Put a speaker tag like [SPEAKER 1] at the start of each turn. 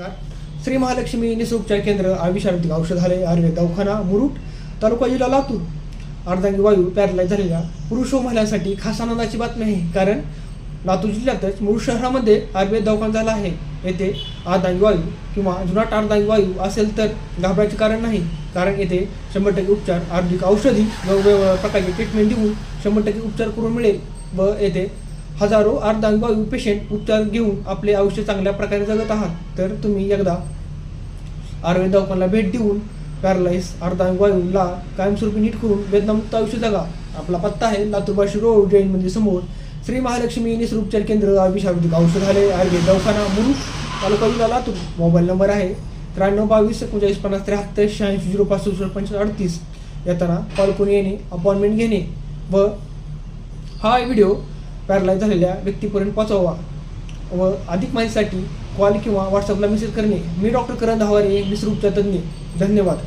[SPEAKER 1] श्री महालक्ष्मी निसुपचार केंद्र आयुष औषधालय आयुर्वेद दवाखाना मुरुट तालुका जिल्हा लातूर. अर्धांगी वायू पॅरलाईज झालेल्या पुरुष व महिलांसाठी खास आनंदाची बातमी आहे कारण लातूर जिल्ह्यातच मुरुड शहरामध्ये आयुर्वेद दवाखाना झाला आहे. येथे अर्धांगी वायू किंवा जुनाट अर्धांगी वायू असेल तर घाबरायचे कारण नाही कारण येथे शंभर टक्के उपचार आयुर्वेदिक औषधी व प्रकारची ट्रीटमेंट देऊन शंभर टक्के उपचार करून मिळेल व येथे हजारो अर्धांगवायू पेशंट उपचार घेऊन आपले आयुष्य चांगल्या प्रकारे जगत आहात. तर तुम्ही एकदा आयुर्वेद दवाखान्याला भेट देऊन पॅरालाइस अर्धांगवायूला कायमस्वरूपी नीट करून वेदनामुक्त आयुष्य जगा. आपला पत्ता आहे लातूरबाशी रोड जैन मंदिर समोर. श्री महालक्ष्मी निसर्गोपचार केंद्र आयुष औषधालय आयुर्वेद दवाखाना मुरुष तालुका जिल्हा लातूर. मोबाईल नंबर आहे त्र्याण्णव बावीस एकोणचाळीस पन्नास त्र्याहत्तर शहाऐंशी झिरो पाच सदुसष्ट पंचवीस अडतीस. येताना कॉल करून येणे अपॉइंटमेंट घेणे व हा व्हिडिओ पॅरलाईज झालेल्या व्यक्तीपर्यंत पोहोचवा व अधिक माहितीसाठी कॉल किंवा व्हॉट्सअपला मेसेज करणे. मी डॉक्टर करण धावारे निसरूपचार तज्ज्ञ. धन्यवाद.